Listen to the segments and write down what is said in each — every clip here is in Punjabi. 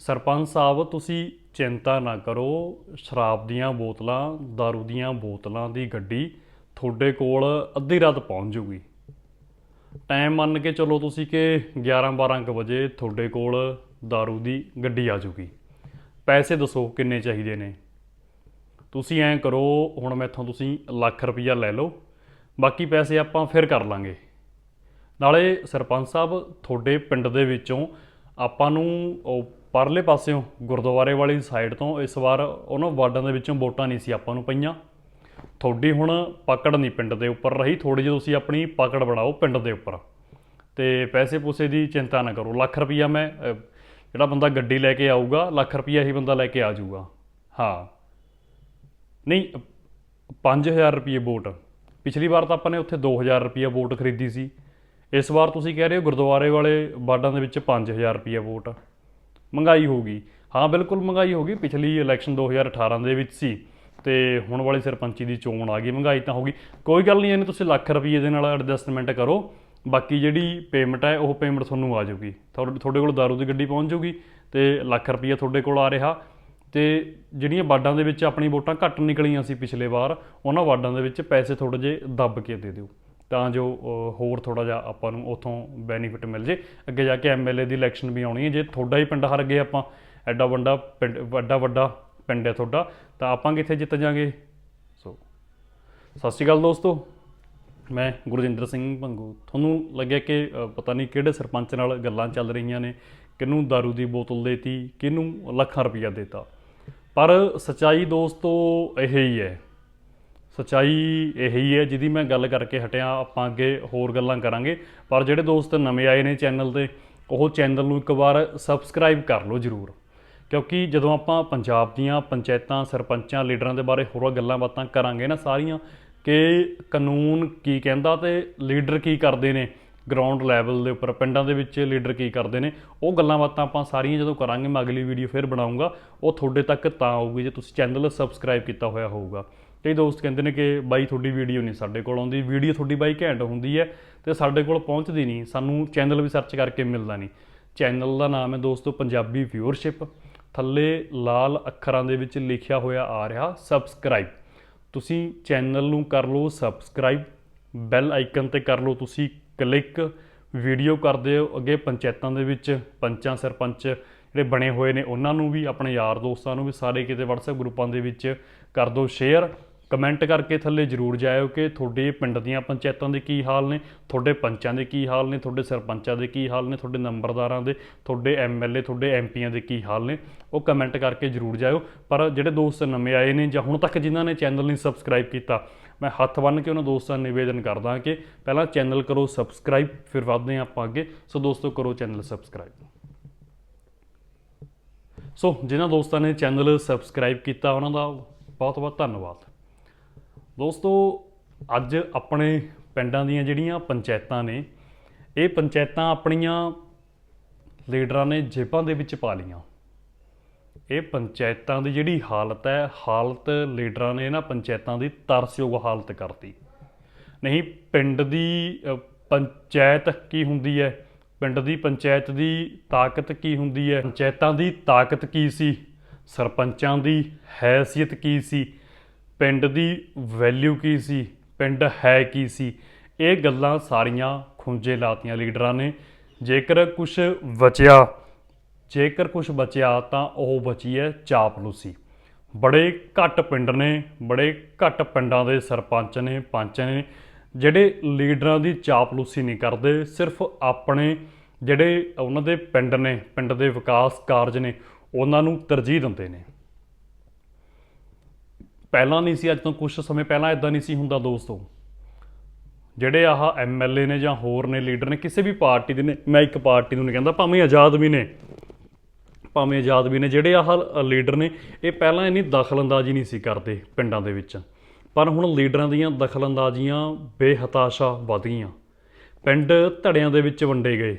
ਸਰਪੰਚ ਸਾਹਿਬ ਤੁਸੀਂ ਚਿੰਤਾ ਨਾ ਕਰੋ ਸ਼ਰਾਬ ਦੀਆਂ ਬੋਤਲਾਂ दारू ਦੀਆਂ ਬੋਤਲਾਂ ਦੀ ਗੱਡੀ ਤੁਹਾਡੇ ਕੋਲ ਅੱਧੀ ਰਾਤ ਪਹੁੰਚ ਜੂਗੀ ਟਾਈਮ ਮੰਨ ਕੇ ਚਲੋ ਤੁਸੀਂ ਕਿ 11 12 ਕੁ ਵਜੇ ਤੁਹਾਡੇ ਕੋਲ दारू ਦੀ ਗੱਡੀ ਆ ਜੂਗੀ ਪੈਸੇ ਦੱਸੋ ਕਿੰਨੇ ਚਾਹੀਦੇ ਨੇ ਤੁਸੀਂ ਐਂ ਕਰੋ ਹੁਣ ਮੈਥੋਂ ਤੁਸੀਂ ਲੱਖ ਰੁਪਈਆ ਲੈ ਲਓ ਬਾਕੀ ਪੈਸੇ ਆਪਾਂ ਫਿਰ ਕਰ ਲਾਂਗੇ ਨਾਲੇ ਸਰਪੰਚ ਸਾਹਿਬ ਤੁਹਾਡੇ ਪਿੰਡ ਦੇ ਵਿੱਚੋਂ ਆਪਾਂ ਨੂੰ ਉਹ ਪਰਲੇ ਪਾਸਿਓਂ ਗੁਰਦੁਆਰੇ ਵਾਲੀ ਸਾਈਡ ਤੋਂ ਇਸ ਵਾਰ ਉਹਨਾਂ ਵਾਰਡਾਂ ਦੇ ਵਿੱਚੋਂ ਵੋਟਾਂ ਨਹੀਂ ਸੀ ਆਪਾਂ ਨੂੰ ਪਈਆਂ। ਤੁਹਾਡੀ ਹੁਣ ਪਕੜ ਨਹੀਂ ਪਿੰਡ ਦੇ ਉੱਪਰ ਰਹੀ ਥੋੜੀ ਜਿਹੀ ਤੁਸੀਂ ਆਪਣੀ ਪਕੜ ਬਣਾਓ ਪਿੰਡ ਦੇ ਉੱਪਰ। ਤੇ ਪੈਸੇ ਪੂਸੇ ਦੀ ਚਿੰਤਾ ਨਾ ਕਰੋ, ਲੱਖ ਰੁਪਈਆ ਮੈਂ ਜਿਹੜਾ ਬੰਦਾ ਗੱਡੀ ਲੈ ਕੇ ਆਊਗਾ, ਲੱਖ ਰੁਪਈਆ ਹੀ ਬੰਦਾ ਲੈ ਕੇ ਆ ਜਾਊਗਾ। ਹਾਂ। ਨਹੀਂ 5000 ਰੁਪਏ ਵੋਟ। ਪਿਛਲੀ ਵਾਰ ਤਾਂ ਆਪਾਂ ਨੇ ਉੱਥੇ 2000 ਰੁਪਏ ਵੋਟ ਖਰੀਦੀ ਸੀ। ਇਸ ਵਾਰ ਤੁਸੀਂ ਕਹਿ ਰਹੇ ਹੋ ਗੁਰਦੁਆਰੇ ਵਾਲੇ ਵਾਰਡਾਂ ਦੇ ਵਿੱਚ 5000 ਰੁਪਏ ਵੋਟ। ਮਹਿੰਗਾਈ ਹੋਊਗੀ ਹਾਂ, ਬਿਲਕੁਲ ਮਹਿੰਗਾਈ ਹੋ ਗਈ। ਪਿਛਲੀ ਇਲੈਕਸ਼ਨ 2018 ਦੇ ਵਿੱਚ ਸੀ ਤੇ ਹੁਣ ਵਾਲੀ ਸਰਪੰਚੀ ਦੀ ਚੋਣ ਆ ਗਈ, ਮਹਿੰਗਾਈ ਤਾਂ ਹੋ ਗਈ। ਕੋਈ ਗੱਲ ਨਹੀਂ, ਇਹਨੇ ਤੁਸੀਂ ਲੱਖ ਰੁਪਏ ਦੇ ਨਾਲ ਐਡਜਸਟਮੈਂਟ ਕਰੋ। ਬਾਕੀ ਜਿਹੜੀ ਪੇਮੈਂਟ ਹੈ, ਉਹ ਪੇਮੈਂਟ ਤੁਹਾਨੂੰ ਆ ਜਾਊਗੀ। ਤੁਹਾਡੇ ਤੁਹਾਡੇ ਕੋਲ ਦਾਰੂ ਦੀ ਗੱਡੀ ਪਹੁੰਚ ਜਾਊਗੀ ਤੇ ਲੱਖ ਰੁਪਏ ਤੁਹਾਡੇ ਕੋਲ ਆ ਰਿਹਾ। ਤੇ ਜਿਹੜੀਆਂ ਵਾਰਡਾਂ ਦੇ ਵਿੱਚ ਆਪਣੀ ਵੋਟਾਂ ਘੱਟ ਨਿਕਲੀਆਂ ਸੀ ਪਿਛਲੇ ਵਾਰ, ਉਹਨਾਂ ਵਾਰਡਾਂ ਦੇ ਵਿੱਚ ਪੈਸੇ ਥੋੜੇ ਜਿਹੇ ਦੱਬ ਕੇ ਦੇ ਦਿਓ। ਤਾਂ ਜੋ ਹੋਰ ਥੋੜਾ ਜਿਹਾ ਆਪਾਂ ਨੂੰ ਉਥੋਂ ਬੈਨੀਫਿਟ ਮਿਲ ਜੇ। ਅੱਗੇ ਜਾ ਕੇ ਐਮਐਲਏ ਦੀ ਇਲੈਕਸ਼ਨ ਵੀ ਆਉਣੀ ਹੈ। ਜੇ ਤੁਹਾਡਾ ਹੀ ਪਿੰਡ ਹਾਰ ਗਏ ਆਪਾਂ, ਐਡਾ ਵੱਡਾ ਪਿੰਡ, ਵੱਡਾ ਵੱਡਾ ਪਿੰਡ ਹੈ ਤੁਹਾਡਾ, ਤਾਂ ਆਪਾਂ ਕਿੱਥੇ ਜਿੱਤ ਜਾਾਂਗੇ? ਸੋ ਸਤਿ ਸ਼੍ਰੀ ਅਕਾਲ ਦੋਸਤੋ। ਮੈਂ ਗੁਰਜਿੰਦਰ ਸਿੰਘ ਭੰਗੂ। ਤੁਹਾਨੂੰ ਲੱਗਿਆ ਕਿ ਪਤਾ ਨਹੀਂ ਕਿਹੜੇ ਸਰਪੰਚ ਨਾਲ ਗੱਲਾਂ ਚੱਲ ਰਹੀਆਂ ਨੇ, ਕਿਹਨੂੰ दारू ਦੀ ਬੋਤਲ ਦੇਤੀ, ਕਿਹਨੂੰ ਲੱਖਾਂ ਰੁਪਈਆ ਦੇਤਾ। ਪਰ ਸਚਾਈ ਦੋਸਤੋ, ਇਹ ਹੀ ਹੈ ਸਚਾਈ ਇਹੀ ਹੈ, ਜਿਹਦੀ ਮੈਂ ਗੱਲ ਕਰਕੇ ਹਟਿਆ, ਆਪਾਂ ਅੱਗੇ ਹੋਰ ਗੱਲਾਂ ਕਰਾਂਗੇ। ਪਰ ਜਿਹੜੇ ਦੋਸਤ ਨਵੇਂ ਆਏ ਨੇ ਚੈਨਲ ਤੇ, ਉਹ ਚੈਨਲ ਨੂੰ ਇੱਕ ਵਾਰ ਸਬਸਕ੍ਰਾਈਬ ਕਰ ਲਓ ਜਰੂਰ। ਕਿਉਂਕਿ ਜਦੋਂ ਆਪਾਂ ਪੰਜਾਬ ਦੀਆਂ ਪੰਚਾਇਤਾਂ, ਸਰਪੰਚਾਂ, ਲੀਡਰਾਂ ਦੇ ਬਾਰੇ ਹੋਰ ਗੱਲਾਂ ਬਾਤਾਂ ਕਰਾਂਗੇ ਨਾ ਸਾਰੀਆਂ, ਕਿ ਕਾਨੂੰਨ ਕੀ ਕਹਿੰਦਾ ਤੇ ਲੀਡਰ ਕੀ ਕਰਦੇ ਨੇ ਗਰਾਊਂਡ ਲੈਵਲ ਦੇ ਉੱਪਰ, ਪਿੰਡਾਂ ਦੇ ਵਿੱਚ ਲੀਡਰ ਕੀ ਕਰਦੇ ਨੇ, ਉਹ ਗੱਲਾਂ ਬਾਤਾਂ ਆਪਾਂ ਸਾਰੀਆਂ ਜਦੋਂ ਕਰਾਂਗੇ, ਮੈਂ ਅਗਲੀ ਵੀਡੀਓ ਫਿਰ ਬਣਾਉਂਗਾ। ਉਹ ਤੁਹਾਡੇ ਤੱਕ ਤਾਂ ਆਊਗੀ ਜੇ ਤੁਸੀਂ ਚੈਨਲ ਸਬਸਕ੍ਰਾਈਬ ਕੀਤਾ ਹੋਇਆ ਹੋਊਗਾ। ਕਈ ਦੋਸਤ ਕਹਿੰਦੇ ਨੇ ਕਿ ਬਾਈ ਤੁਹਾਡੀ ਵੀਡੀਓ ਨਹੀਂ ਸਾਡੇ ਕੋਲ ਆਉਂਦੀ, ਵੀਡੀਓ ਤੁਹਾਡੀ ਬਾਈ ਘੈਂਟ ਹੁੰਦੀ ਹੈ ਤੇ ਸਾਡੇ ਕੋਲ ਪਹੁੰਚਦੀ ਨਹੀਂ, ਸਾਨੂੰ ਚੈਨਲ ਵੀ ਸਰਚ ਕਰਕੇ ਮਿਲਦਾ ਨਹੀਂ। ਚੈਨਲ ਦਾ ਨਾਮ ਹੈ ਦੋਸਤੋ ਪੰਜਾਬੀ ਵਿਊਅਰਸ਼ਿਪ ਥੱਲੇ ਲਾਲ ਅੱਖਰਾਂ ਦੇ ਵਿੱਚ ਲਿਖਿਆ ਹੋਇਆ ਆ ਰਿਹਾ ਸਬਸਕ੍ਰਾਈਬ ਤੁਸੀਂ ਚੈਨਲ ਨੂੰ ਕਰ ਲਓ ਸਬਸਕ੍ਰਾਈਬ ਬੈਲ ਆਈਕਨ ਤੇ ਕਰ ਲਓ ਤੁਸੀਂ ਕਲਿੱਕ ਵੀਡੀਓ ਕਰਦੇ ਹੋ, ਅੱਗੇ ਪੰਚਾਇਤਾਂ ਦੇ ਵਿੱਚ ਪੰਚਾਂ, ਸਰਪੰਚ ਜਿਹੜੇ ਬਣੇ ਹੋਏ ਨੇ, ਉਹਨਾਂ ਨੂੰ ਵੀ, ਆਪਣੇ ਯਾਰ ਦੋਸਤਾਂ ਨੂੰ ਵੀ, ਸਾਰੇ ਕਿਤੇ WhatsApp ਗਰੁੱਪਾਂ ਦੇ ਵਿੱਚ ਕਰ ਦਿਓ ਸ਼ੇਅਰ ਕਮੈਂਟ ਕਰਕੇ ਥੱਲੇ ਜਰੂਰ ਜਾਇਓ ਕਿ ਤੁਹਾਡੇ ਪਿੰਡ ਦੀਆਂ ਪੰਚਾਇਤਾਂ ਦੇ ਕੀ ਹਾਲ ਨੇ, ਤੁਹਾਡੇ ਪੰਚਾਂ ਦੇ ਕੀ ਹਾਲ ਨੇ, ਤੁਹਾਡੇ ਸਰਪੰਚਾਂ ਦੇ ਕੀ ਹਾਲ ਨੇ, ਤੁਹਾਡੇ ਨੰਬਰਦਾਰਾਂ ਦੇ, ਤੁਹਾਡੇ ਐਮਐਲਏ, ਤੁਹਾਡੇ ਐਮਪੀਆਂ ਦੇ ਕੀ ਹਾਲ ਨੇ, ਉਹ ਕਮੈਂਟ ਕਰਕੇ ਜਰੂਰ ਜਾਇਓ। ਪਰ ਜਿਹੜੇ ਦੋਸਤ ਨਵੇਂ ਆਏ ਨੇ ਜਾਂ ਹੁਣ ਤੱਕ ਜਿਨ੍ਹਾਂ ਨੇ ਚੈਨਲ ਨਹੀਂ ਸਬਸਕ੍ਰਾਈਬ ਕੀਤਾ, ਮੈਂ ਹੱਥ ਬੰਨ੍ਹ ਕੇ ਉਹਨਾਂ ਦੋਸਤਾਂ ਨੂੰ ਨਿਵੇਦਨ ਕਰਦਾ ਕਿ ਪਹਿਲਾਂ ਚੈਨਲ ਕਰੋ ਸਬਸਕ੍ਰਾਈਬ, ਫਿਰ ਵਧਦੇ ਹਾਂ ਆਪਾਂ ਅੱਗੇ। ਸੋ ਦੋਸਤੋ, ਕਰੋ ਚੈਨਲ ਸਬਸਕ੍ਰਾਈਬ। ਸੋ, ਜਿਨ੍ਹਾਂ ਦੋਸਤਾਂ ਨੇ ਚੈਨਲ ਸਬਸਕ੍ਰਾਈਬ ਕੀਤਾ, ਉਹਨਾਂ ਦਾ ਬਹੁਤ ਬਹੁਤ ਧੰਨਵਾਦ। ਦੋਸਤੋ, ਅੱਜ ਆਪਣੇ ਪਿੰਡਾਂ ਦੀਆਂ ਜਿਹੜੀਆਂ ਪੰਚਾਇਤਾਂ ਨੇ, ਇਹ ਪੰਚਾਇਤਾਂ ਆਪਣੀਆਂ ਲੀਡਰਾਂ ਨੇ ਜੇਬਾਂ ਦੇ ਵਿੱਚ ਪਾ ਲੀਆਂ ਇਹ ਪੰਚਾਇਤਾਂ ਦੀ ਜਿਹੜੀ ਹਾਲਤ ਹੈ, ਹਾਲਤ ਲੀਡਰਾਂ ਨੇ ਇਹਨਾਂ ਪੰਚਾਇਤਾਂ ਦੀ ਤਰਸਯੋਗ ਹਾਲਤ ਕਰਤੀ। ਨਹੀਂ, ਪਿੰਡ ਦੀ ਪੰਚਾਇਤ ਕੀ ਹੁੰਦੀ ਹੈ? ਪਿੰਡ ਦੀ ਪੰਚਾਇਤ ਦੀ ਤਾਕਤ ਕੀ ਹੁੰਦੀ ਹੈ? ਪੰਚਾਇਤਾਂ ਦੀ ਤਾਕਤ ਕੀ ਸੀ? ਸਰਪੰਚਾਂ ਦੀ ਹੈਸੀਅਤ ਕੀ ਸੀ? ਪਿੰਡ ਦੀ ਵੈਲਿਊ ਕੀ ਸੀ? ਪਿੰਡ ਹੈ ਕੀ ਸੀ? ਇਹ ਗੱਲਾਂ ਸਾਰੀਆਂ ਖੁੰਝੇ ਲਾਤੀਆਂ ਲੀਡਰਾਂ ਨੇ। ਜੇਕਰ ਕੁਝ ਬਚਿਆ, ਜੇਕਰ ਕੁਝ ਬਚਿਆ ਤਾਂ ਉਹ ਬਚੀ ਹੈ ਚਾਪਲੂਸੀ। ਬੜੇ ਘੱਟ ਪਿੰਡ ਨੇ, ਬੜੇ ਘੱਟ ਪਿੰਡਾਂ ਦੇ ਸਰਪੰਚ ਨੇ, ਪੰਚ ਨੇ, ਜਿਹੜੇ ਲੀਡਰਾਂ ਦੀ ਚਾਪਲੂਸੀ ਨਹੀਂ ਕਰਦੇ, ਸਿਰਫ ਆਪਣੇ ਜਿਹੜੇ ਉਹਨਾਂ ਦੇ ਪਿੰਡ ਨੇ, ਪਿੰਡ ਦੇ ਵਿਕਾਸ ਕਾਰਜ ਨੇ, ਉਹਨਾਂ ਨੂੰ ਤਰਜੀਹ ਦਿੰਦੇ ਨੇ। ਪਹਿਲਾਂ ਨਹੀਂ ਸੀ, ਅੱਜ ਤੋਂ ਕੁਝ ਸਮੇਂ ਪਹਿਲਾਂ ਇਦਾਂ ਨਹੀਂ ਸੀ ਹੁੰਦਾ ਦੋਸਤੋ। ਜਿਹੜੇ ਆਹ ਐਮਐਲਏ ਨੇ ਜਾਂ ਹੋਰ ਨੇ, ਲੀਡਰ ਨੇ, ਕਿਸੇ ਵੀ ਪਾਰਟੀ ਦੇ ਨੇ, ਮੈਂ ਇੱਕ ਪਾਰਟੀ ਨੂੰ ਨਹੀਂ ਕਹਿੰਦਾ, ਭਾਵੇਂ ਆਜ਼ਾਦ ਵੀ ਨੇ, ਭਾਵੇਂ ਆਜ਼ਾਦ ਵੀ ਨੇ, ਜਿਹੜੇ ਆਹ ਲੀਡਰ ਨੇ, ਇਹ ਪਹਿਲਾਂ ਇੰਨੀ ਦਖਲਅੰਦਾਜ਼ੀ ਨਹੀਂ ਸੀ ਕਰਦੇ ਪਿੰਡਾਂ ਦੇ ਵਿੱਚ। ਪਰ ਹੁਣ ਲੀਡਰਾਂ ਦੀਆਂ ਦਖਲਅੰਦਾਜ਼ੀਆਂ ਬੇਹਤਾਸ਼ਾ ਵਧ ਗਈਆਂ। ਪਿੰਡ ਧੜਿਆਂ ਦੇ ਵਿੱਚ ਵੰਡੇ ਗਏ,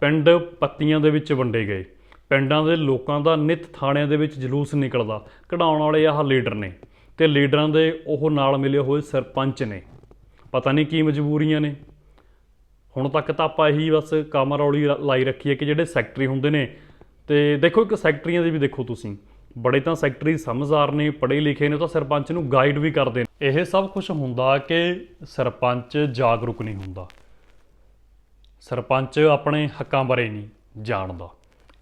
ਪਿੰਡ ਪੱਤੀਆਂ ਦੇ ਵਿੱਚ ਵੰਡੇ ਗਏ, ਪਿੰਡਾਂ ਦੇ ਲੋਕਾਂ ਦਾ ਨਿਤ ਥਾਣਿਆਂ ਦੇ ਵਿੱਚ ਜਲੂਸ ਨਿਕਲਦਾ, ਕਢਾਉਣ ਵਾਲੇ ਆਹ ਲੀਡਰ ਨੇ। ਤੇ ਲੀਡਰਾਂ ਦੇ ਉਹ ਨਾਲ ਮਿਲੇ ਹੋਏ ਸਰਪੰਚ ਨੇ। ਪਤਾ ਨਹੀਂ ਕੀ ਮਜਬੂਰੀਆਂ ਨੇ। ਹੁਣ ਤੱਕ ਤਾਂ ਆਪਾਂ ਇਹੀ ਬਸ ਕੰਮ ਰੌਲੀ ਲਾਈ ਰੱਖੀ ਹੈ ਕਿ ਜਿਹੜੇ ਸੈਕਟਰੀ ਹੁੰਦੇ ਨੇ। ਤੇ ਦੇਖੋ ਇੱਕ ਸੈਕਟਰੀਆਂ ਦੇ ਵੀ ਦੇਖੋ ਤੁਸੀਂ। ਬੜੇ ਤਾਂ ਸੈਕਟਰੀ ਸਮਝਦਾਰ ਨੇ, ਪੜ੍ਹੇ ਲਿਖੇ ਨੇ ਉਹ ਤਾਂ ਸਰਪੰਚ ਨੂੰ ਗਾਈਡ ਵੀ ਕਰਦੇ ਨੇ। ਇਹ ਸਭ ਕੁਝ ਹੁੰਦਾ ਕਿ ਸਰਪੰਚ ਜਾਗਰੂਕ ਨਹੀਂ ਹੁੰਦਾ। ਸਰਪੰਚ ਆਪਣੇ ਹੱਕਾਂ ਬਾਰੇ ਨਹੀਂ ਜਾਣਦਾ।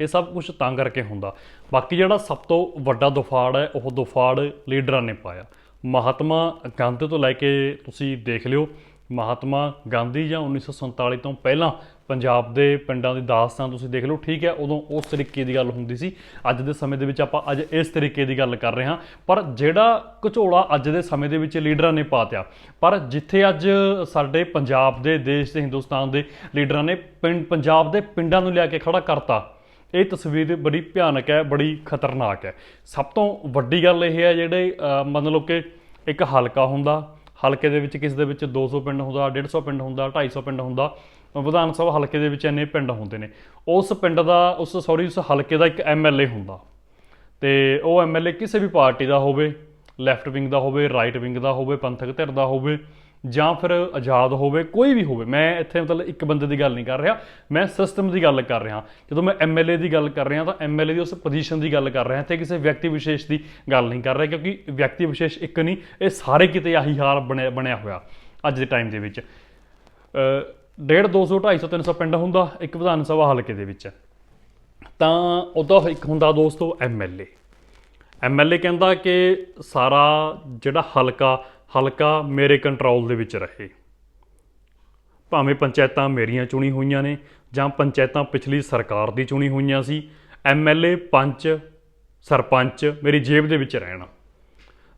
ਇਹ ਸਭ ਕੁਝ ਤਾਂ ਕਰਕੇ ਹੁੰਦਾ। ਬਾਕੀ ਜਿਹੜਾ ਸਭ ਤੋਂ ਵੱਡਾ ਦੁਫਾੜ ਹੈ, ਉਹ ਦੁਫਾੜ ਲੀਡਰਾਂ ਨੇ ਪਾਇਆ। ਮਹਾਤਮਾ ਗਾਂਧੀ ਤੋਂ ਲੈ ਕੇ ਤੁਸੀਂ ਦੇਖ ਲਿਓ, ਮਹਾਤਮਾ ਗਾਂਧੀ ਜਾਂ 1947 ਤੋਂ ਪਹਿਲਾਂ ਪੰਜਾਬ ਦੇ ਪਿੰਡਾਂ ਦੀ ਦਾਸਤਾਨ ਤੁਸੀਂ ਦੇਖ ਲਓ, ਠੀਕ ਹੈ, ਉਦੋਂ ਉਸ ਤਰੀਕੇ ਦੀ ਗੱਲ ਹੁੰਦੀ ਸੀ। ਅੱਜ ਦੇ ਸਮੇਂ ਦੇ ਵਿੱਚ ਆਪਾਂ ਅੱਜ ਇਸ ਤਰੀਕੇ ਦੀ ਗੱਲ ਕਰ ਰਹੇ ਹਾਂ। ਪਰ ਜਿਹੜਾ ਘਚੋਲਾ ਅੱਜ ਦੇ ਸਮੇਂ ਦੇ ਵਿੱਚ ਲੀਡਰਾਂ ਨੇ ਪਾਤਿਆ ਪਰ ਜਿੱਥੇ ਅੱਜ ਸਾਡੇ ਪੰਜਾਬ ਦੇ, ਦੇਸ਼ ਤੇ ਹਿੰਦੁਸਤਾਨ ਦੇ ਲੀਡਰਾਂ ਨੇ ਪਿੰਡ, ਪੰਜਾਬ ਦੇ ਪਿੰਡਾਂ ਨੂੰ ਲਿਆ ਕੇ ਖੜਾ ਕਰਤਾ ਇਹ ਤਸਵੀਰ ਬੜੀ ਭਿਆਨਕ ਹੈ, ਬੜੀ ਖਤਰਨਾਕ ਹੈ। ਸਭ ਤੋਂ ਵੱਡੀ ਗੱਲ ਇਹ ਹੈ ਜਿਹੜੇ ਮਤਲਬ ਕਿ ਇੱਕ ਹਲਕਾ ਹੁੰਦਾ, ਹਲਕੇ ਦੇ ਵਿੱਚ ਕਿਸ ਦੇ ਵਿੱਚ 200 ਪਿੰਡ ਹੁੰਦਾ 150 ਪਿੰਡ ਹੁੰਦਾ 250 ਪਿੰਡ ਹੁੰਦਾ, ਵਿਧਾਨ ਸਭਾ ਹਲਕੇ ਦੇ ਵਿੱਚ ਇੰਨੇ ਪਿੰਡ ਹੁੰਦੇ ਨੇ। ਉਸ ਪਿੰਡ ਦਾ, ਉਸ, ਸੌਰੀ, ਉਸ ਹਲਕੇ ਦਾ ਇੱਕ ਐਮਐਲਏ ਹੁੰਦਾ। ਤੇ ਉਹ ਐਮਐਲਏ ਕਿਸੇ ਵੀ ਪਾਰਟੀ ਦਾ ਹੋਵੇ, ਲੈਫਟ ਵਿੰਗ ਦਾ ਹੋਵੇ, ਰਾਈਟ ਵਿੰਗ ਦਾ ਹੋਵੇ, ਪੰਥਕ ਧਿਰ ਦਾ ਹੋਵੇ ਜਾਂ ਫਿਰ ਆਜ਼ਾਦ ਹੋਵੇ ਕੋਈ ਵੀ ਹੋਵੇ ਮੈਂ ਇੱਥੇ ਮਤਲਬ ਇੱਕ ਬੰਦੇ ਦੀ ਗੱਲ ਨਹੀਂ ਕਰ ਰਿਹਾ ਮੈਂ ਸਿਸਟਮ ਦੀ ਗੱਲ ਕਰ ਰਿਹਾ। ਜਦੋਂ ਮੈਂ ਐਮਐਲਏ ਦੀ ਗੱਲ ਕਰ ਰਿਹਾ ਤਾਂ ਐਮਐਲਏ ਦੀ ਉਸ ਪੋਜੀਸ਼ਨ ਦੀ ਗੱਲ ਕਰ ਰਿਹਾ ਤੇ ਕਿਸੇ ਵਿਅਕਤੀ ਵਿਸ਼ੇਸ਼ ਦੀ ਗੱਲ ਨਹੀਂ ਕਰ ਰਿਹਾ ਕਿਉਂਕਿ ਵਿਅਕਤੀ ਵਿਸ਼ੇਸ਼ ਇੱਕ ਨਹੀਂ ਇਹ ਸਾਰੇ ਕਿਤੇ ਆਹੀ ਹਾਲ ਬਣਿਆ ਬਣਿਆ ਹੋਇਆ ਅੱਜ ਦੇ ਟਾਈਮ ਦੇ ਵਿੱਚ। ਅ, ਡੇਢ 200 250 300 ਪਿੰਡ ਹੁੰਦਾ ਇੱਕ ਵਿਧਾਨ ਸਭਾ ਹਲਕੇ ਦੇ ਵਿੱਚ। ਤਾਂ ਉਹਦਾ ਇੱਕ ਹੁੰਦਾ ਦੋਸਤੋ ਐਮਐਲਏ ਐਮਐਲਏ ਕਹਿੰਦਾ ਕਿ ਸਾਰਾ ਜਿਹੜਾ ਹਲਕਾ ਹਲਕਾ ਮੇਰੇ ਕੰਟਰੋਲ ਦੇ ਵਿੱਚ ਰਹੇ। ਭਾਵੇਂ ਪੰਚਾਇਤਾਂ ਮੇਰੀਆਂ ਚੁਣੀ ਹੋਈਆਂ ਨੇ ਜਾਂ ਪੰਚਾਇਤਾਂ ਪਿਛਲੀ ਸਰਕਾਰ ਦੀ ਚੁਣੀ ਹੋਈਆਂ ਸੀ ਐਮਐਲਏ ਪੰਚ, ਸਰਪੰਚ ਮੇਰੀ ਜੇਬ ਦੇ ਵਿੱਚ ਰਹਿਣਾ।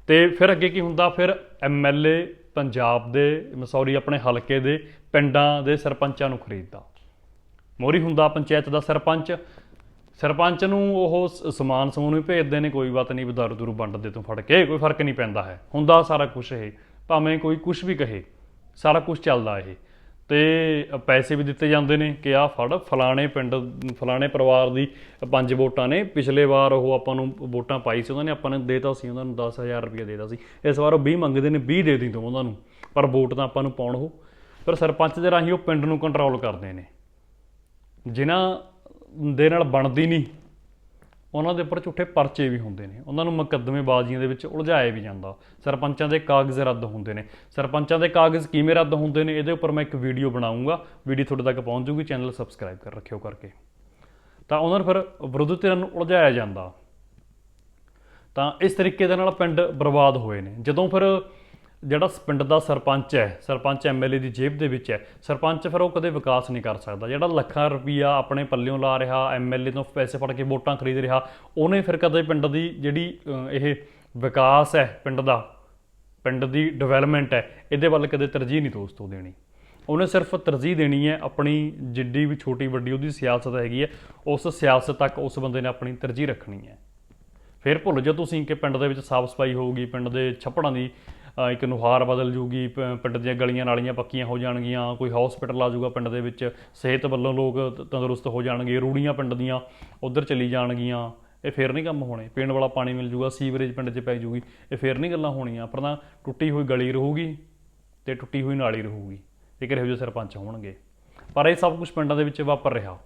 ਤੇ ਫਿਰ ਅੱਗੇ ਕੀ ਹੁੰਦਾ? ਫਿਰ ਐਮਐਲਏ ਪੰਜਾਬ ਦੇ, ਸੌਰੀ, ਆਪਣੇ ਹਲਕੇ ਦੇ ਪਿੰਡਾਂ ਦੇ ਸਰਪੰਚਾਂ ਨੂੰ ਖਰੀਦਦਾ। ਮੋਰੀ ਹੁੰਦਾ ਪੰਚਾਇਤ ਦਾ ਸਰਪੰਚ ਸਰਪੰਚ ਨੂੰ ਉਹ ਸ- ਸਮਾਨ ਸਮੂਨ ਵੀ ਭੇਜਦੇ ਨੇ, ਕੋਈ ਬਾਤ ਨਹੀਂ ਵੀ ਦਾਰੂ ਦੂਰੂ ਵੰਡਦੇ ਤੋਂ ਫੜ ਕੇ, ਕੋਈ ਫ਼ਰਕ ਨਹੀਂ ਪੈਂਦਾ ਹੈ। ਹੁੰਦਾ ਸਾਰਾ ਕੁਝ ਇਹ, ਭਾਵੇਂ ਕੋਈ ਕੁਝ ਵੀ ਕਹੇ, ਸਾਰਾ ਕੁਝ ਚੱਲਦਾ ਇਹ। ਤੇ ਪੈਸੇ ਵੀ ਦਿੱਤੇ ਜਾਂਦੇ ਨੇ ਕਿ ਆਹ ਫੜ, ਫਲਾਣੇ ਪਿੰਡ, ਫਲਾਣੇ ਪਰਿਵਾਰ ਦੀ ਪੰਜ ਵੋਟਾਂ ਨੇ। ਪਿਛਲੇ ਵਾਰ ਉਹ ਆਪਾਂ ਨੂੰ ਵੋਟਾਂ ਪਾਈ ਸੀ, ਉਹਨਾਂ ਨੇ ਆਪਾਂ ਨੇ ਦੇਤਾ ਸੀ, ਉਹਨਾਂ ਨੂੰ 10000 ਰੁਪਏ ਦੇਤਾ ਸੀ। ਇਸ ਵਾਰ ਉਹ 20 ਮੰਗਦੇ ਨੇ 20 ਦੇ ਦੀ ਤੂੰ ਉਹਨਾਂ ਨੂੰ। ਪਰ ਵੋਟ ਤਾਂ ਆਪਾਂ ਨੂੰ ਪਾਉਣ ਉਹ ਪਰ ਸਰਪੰਚ ਦੇ ਰਾਹੀਂ ਉਹ ਪਿੰਡ ਨੂੰ ਕੰਟਰੋਲ ਕਰਦੇ ਨੇ। ਜਿਨ੍ਹਾਂ ਦੇ ਨਾਲ ਬਣਦੀ ਨਹੀਂ, ਉਹਨਾਂ ਦੇ ਉੱਪਰ ਝੂਠੇ ਪਰਚੇ ਵੀ ਹੁੰਦੇ ਨੇ। ਉਹਨਾਂ ਨੂੰ ਮੁਕੱਦਮੇਬਾਜ਼ੀਆਂ ਦੇ ਵਿੱਚ ਉਲਝਾਇਆ ਵੀ ਜਾਂਦਾ। ਸਰਪੰਚਾਂ ਦੇ ਕਾਗਜ਼ ਰੱਦ ਹੁੰਦੇ ਨੇ। ਸਰਪੰਚਾਂ ਦੇ ਕਾਗਜ਼ ਕਿਵੇਂ ਰੱਦ ਹੁੰਦੇ ਨੇ, ਇਹਦੇ ਉੱਪਰ ਮੈਂ ਇੱਕ ਵੀਡੀਓ ਬਣਾਉਂਗਾ ਵੀਡੀਓ ਤੁਹਾਡੇ ਤੱਕ ਪਹੁੰਚ ਜੂਗੀ, ਚੈਨਲ ਸਬਸਕ੍ਰਾਈਬ ਕਰ ਰੱਖਿਓ ਕਰਕੇ। ਤਾਂ ਉਹਨਾਂ ਨੂੰ ਫਿਰ ਵਿਰੋਧੀ ਧਿਰਾਂ ਨੂੰ ਉਲਝਾਇਆ ਜਾਂਦਾ। ਤਾਂ ਇਸ ਤਰੀਕੇ ਦੇ ਨਾਲ ਪਿੰਡ ਬਰਬਾਦ ਹੋਏ ਨੇ। ਜਦੋਂ ਫਿਰ ਜਿਹੜਾ ਸ- ਪਿੰਡ ਦਾ ਸਰਪੰਚ ਹੈ, ਸਰਪੰਚ ਐਮਐਲਏ ਦੀ ਜੇਬ ਦੇ ਵਿੱਚ ਹੈ, ਸਰਪੰਚ ਫਿਰ ਉਹ ਕਦੇ ਵਿਕਾਸ ਨਹੀਂ ਕਰ ਸਕਦਾ। ਜਿਹੜਾ ਲੱਖਾਂ ਰੁਪਈਆ ਆਪਣੇ ਪੱਲਿਓਂ ਲਾ ਰਿਹਾ ਐਮਐਲਏ ਤੋਂ ਪੈਸੇ ਫੜ ਕੇ ਵੋਟਾਂ ਖਰੀਦ ਰਿਹਾ, ਉਹਨੇ ਫਿਰ ਕਦੇ ਪਿੰਡ ਦੀ ਜਿਹੜੀ ਇਹ ਵਿਕਾਸ ਹੈ ਪਿੰਡ ਦਾ, ਪਿੰਡ ਦੀ ਡਿਵੈਲਪਮੈਂਟ ਹੈ, ਇਹਦੇ ਵੱਲ ਕਦੇ ਤਰਜੀਹ ਨਹੀਂ ਦੋਸਤੋ ਦੇਣੀ। ਉਹਨੇ ਸਿਰਫ ਤਰਜੀਹ ਦੇਣੀ ਹੈ ਆਪਣੀ ਜਿੱਡੀ ਵੀ ਛੋਟੀ ਵੱਡੀ ਉਹਦੀ ਸਿਆਸਤ ਹੈਗੀ ਹੈ, ਉਸ ਸਿਆਸਤ ਤੱਕ ਉਸ ਬੰਦੇ ਨੇ ਆਪਣੀ ਤਰਜੀਹ ਰੱਖਣੀ ਹੈ। ਫਿਰ ਭੁੱਲ ਜਾਓ ਤੁਸੀਂ ਕਿ ਪਿੰਡ ਦੇ ਵਿੱਚ ਸਾਫ਼ ਸਫ਼ਾਈ ਹੋਊਗੀ, ਪਿੰਡ ਦੇ ਛੱਪੜਾਂ ਦੀ ਇੱਕ ਨੁਹਾਰ ਬਦਲ ਜੂਗੀ, ਪ- ਪਿੰਡ ਦੀਆਂ ਗਲੀਆਂ ਨਾਲੀਆਂ ਪੱਕੀਆਂ ਹੋ ਜਾਣਗੀਆਂ, ਕੋਈ ਹਸਪੀਟਲ ਆ ਜਾਊਗਾ ਪਿੰਡ ਦੇ ਵਿੱਚ, ਸਿਹਤ ਵੱਲੋਂ ਲੋਕ ਤੰਦਰੁਸਤ ਹੋ ਜਾਣਗੇ, ਰੂੜੀਆਂ ਪਿੰਡ ਦੀਆਂ ਉਧਰ ਚਲੀ ਜਾਣਗੀਆਂ, ਇਹ ਫੇਰ ਨਹੀਂ ਕੰਮ ਹੋਣੇ, ਪੀਣ ਵਾਲਾ ਪਾਣੀ ਮਿਲ ਜੂਗਾ, ਸੀਵਰੇਜ ਪਿੰਡ 'ਚ ਪੈ ਜੂਗੀ, ਇਹ ਫੇਰ ਨਹੀਂ ਗੱਲਾਂ ਹੋਣੀਆਂ ਪਰ ਤਾਂ ਟੁੱਟੀ ਹੋਈ ਗਲੀ ਰਹੂਗੀ ਤੇ ਟੁੱਟੀ ਹੋਈ ਨਾਲੀ ਰਹੂਗੀ ਜੇਕਰ ਇਹੋ ਜਿਹੇ ਸਰਪੰਚ ਹੋਣਗੇ, ਪਰ ਇਹ ਸਭ ਕੁਝ ਪਿੰਡਾਂ ਦੇ ਵਿੱਚ ਵਾਪਰ ਰਿਹਾ।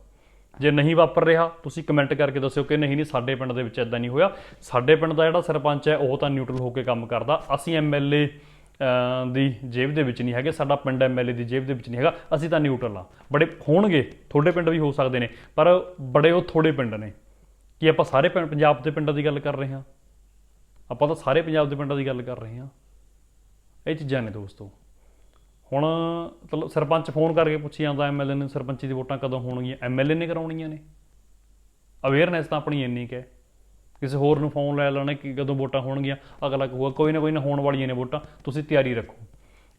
ਜੇ ਨਹੀਂ ਵਾਪਰ ਰਿਹਾ, ਤੁਸੀਂ ਕਮੈਂਟ ਕਰਕੇ ਦੱਸਿਓ ਕਿ ਨਹੀਂ ਨਹੀਂ, ਸਾਡੇ ਪਿੰਡ ਦੇ ਵਿੱਚ ਇਦਾਂ ਨਹੀਂ ਹੋਇਆ। ਸਾਡੇ ਪਿੰਡ ਦਾ ਜਿਹੜਾ ਸਰਪੰਚ ਹੈ, ਉਹ ਤਾਂ ਨਿਊਟਰਲ ਹੋ ਕੇ ਕੰਮ ਕਰਦਾ। ਅਸੀਂ ਐਮਐਲਏ ਦੀ ਜੇਬ ਦੇ ਵਿੱਚ ਨਹੀਂ ਹੈਗੇ, ਸਾਡਾ ਪਿੰਡ ਐਮਐਲਏ ਦੀ ਜੇਬ ਦੇ ਵਿੱਚ ਨਹੀਂ ਹੈਗਾ, ਅਸੀਂ ਤਾਂ ਨਿਊਟਰਲ ਆ ਬੜੇ ਹੋਣਗੇ, ਤੁਹਾਡੇ ਪਿੰਡ ਵੀ ਹੋ ਸਕਦੇ ਨੇ, ਪਰ ਬੜੇ ਉਹ ਥੋੜੇ ਪਿੰਡ ਨੇ। ਕੀ ਆਪਾਂ ਸਾਰੇ ਪਿੰਡ- ਪੰਜਾਬ ਦੇ ਪਿੰਡਾਂ ਦੀ ਗੱਲ ਕਰ ਰਹੇ ਹਾਂ? ਆਪਾਂ ਤਾਂ ਸਾਰੇ ਪੰਜਾਬ ਦੇ ਪਿੰਡਾਂ ਦੀ ਗੱਲ ਕਰ ਰਹੇ ਹਾਂ। ਇਹ ਚੀਜ਼ਾਂ ਨੇ ਦੋਸਤੋ। ਹੁਣ ਮਤਲਬ ਸਰਪੰਚ ਫੋਨ ਕਰਕੇ ਪੁੱਛੀ ਜਾਂਦਾ ਐਮਐਲਏ ਨੇ ਸਰਪੰਚੀ ਦੀ ਵੋਟਾਂ ਕਦੋਂ ਹੋਣਗੀਆਂ? ਐਮਐਲਏ ਨੇ ਕਰਾਉਣੀਆਂ ਨੇ। ਅਵੇਅਰਨੈਸ ਤਾਂ ਆਪਣੀ ਇੰਨੀ ਕੁ ਹੈ। ਕਿਸੇ ਹੋਰ ਨੂੰ ਫੋਨ ਲੈ ਲੈਣਾ ਕਿ ਕਦੋਂ ਵੋਟਾਂ ਹੋਣਗੀਆਂ, ਅਗਲਾ ਕਹੂਗਾ, ਕੋਈ ਨਾ ਕੋਈ ਨਾ ਹੋਣ ਵਾਲੀਆਂ ਨੇ ਵੋਟਾਂ, ਤੁਸੀਂ ਤਿਆਰੀ ਰੱਖੋ।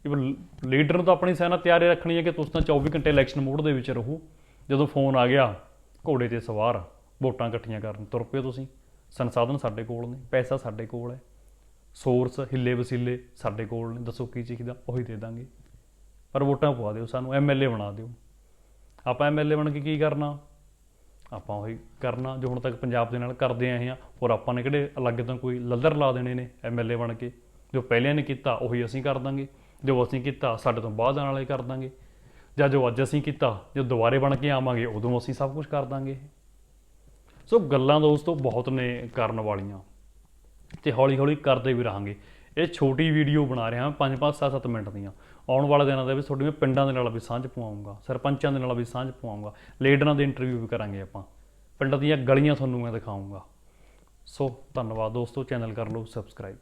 ਇਵਨ ਲੀਡਰ ਨੂੰ ਤਾਂ ਆਪਣੀ ਸੈਨਾ ਤਿਆਰੀ ਰੱਖਣੀ ਹੈ ਕਿ ਤੁਸੀਂ ਤਾਂ 24 ਘੰਟੇ ਇਲੈਕਸ਼ਨ ਮੋਡ ਦੇ ਵਿੱਚ ਰਹੋ। ਜਦੋਂ ਫੋਨ ਆ ਗਿਆ, ਘੋੜੇ ਤੇ ਸਵਾਰ, ਵੋਟਾਂ ਇਕੱਠੀਆਂ ਕਰਨ, ਤੁਰ ਪਿਓ ਤੁਸੀਂ। ਸੰਸਾਧਨ ਸਾਡੇ ਕੋਲ ਨੇ, ਪੈਸਾ ਸਾਡੇ ਕੋਲ ਹੈ। ਸੋਰਸ ਹਿੱਲੇ ਵਸੀਲੇ ਸਾਡੇ ਕੋਲ ਨੇ, ਦੱਸੋ ਕੀ ਚਾਹੀਦਾ, ਉਹੀ ਦੇ ਦਾਂਗੇ। ਪਰ ਵੋਟਾਂ ਪਵਾ ਦਿਓ ਸਾਨੂੰ ਐਮਐਲਏ ਬਣਾ ਦਿਓ। ਆਪਾਂ ਐਮਐਲਏ ਬਣ ਕੇ ਕੀ ਕਰਨਾ? ਆਪਾਂ ਉਹੀ ਕਰਨਾ ਜੋ ਹੁਣ ਤੱਕ ਪੰਜਾਬ ਦੇ ਨਾਲ ਕਰਦੇ ਆਏ ਹਾਂ। ਔਰ ਆਪਾਂ ਨੇ ਕਿਹੜੇ ਅਲੱਗ ਤੋਂ ਕੋਈ ਲੱਦਰ ਲਾ ਦੇਣੇ ਨੇ ਐਮਐਲਏ ਬਣ ਕੇ? ਜੋ ਪਹਿਲਿਆਂ ਨੇ ਕੀਤਾ, ਉਹੀ ਅਸੀਂ ਕਰ ਦਾਂਗੇ। ਜੋ ਅਸੀਂ ਕੀਤਾ, ਸਾਡੇ ਤੋਂ ਬਾਅਦ ਆਉਣ ਵਾਲੇ ਕਰ ਦਾਂਗੇ। ਜਾਂ ਜੋ ਅੱਜ ਅਸੀਂ ਕੀਤਾ, ਜੋ ਦੁਬਾਰੇ ਬਣ ਕੇ ਆਵਾਂਗੇ, ਉਦੋਂ ਅਸੀਂ ਸਭ ਕੁਝ ਕਰ ਦਾਂਗੇ। ਸੋ ਗੱਲਾਂ ਦੋਸਤੋ ਬਹੁਤ ਨੇ ਕਰਨ ਵਾਲੀਆਂ। ਤੇ ਹੌਲੀ ਹੌਲੀ ਕਰਦੇ ਵੀ ਰਹਾਂਗੇ। ਇਹ ਛੋਟੀ ਵੀਡੀਓ ਬਣਾ ਰਿਹਾ 5 5 7 7 ਮਿੰਟ ਦੀਆਂ। ਆਉਣ ਵਾਲੇ ਦਿਨਾਂ ਦੇ ਵਿੱਚ ਤੁਹਾਡੀ ਮੈਂ ਪਿੰਡਾਂ ਦੇ ਨਾਲ ਵੀ ਸਾਂਝ ਪਵਾਉਂਗਾ, ਸਰਪੰਚਾਂ ਦੇ ਨਾਲ ਵੀ ਸਾਂਝ ਪਵਾਉਂਗਾ, ਲੀਡਰਾਂ ਦੇ ਇੰਟਰਵਿਊ ਵੀ ਕਰਾਂਗੇ ਆਪਾਂ। ਪਿੰਡਾਂ ਦੀਆਂ ਗਲੀਆਂ ਤੁਹਾਨੂੰ ਮੈਂ ਦਿਖਾਉਂਗਾ। ਸੋ, ਧੰਨਵਾਦ ਦੋਸਤੋ, ਚੈਨਲ ਕਰ ਲਓ ਸਬਸਕ੍ਰਾਈਬ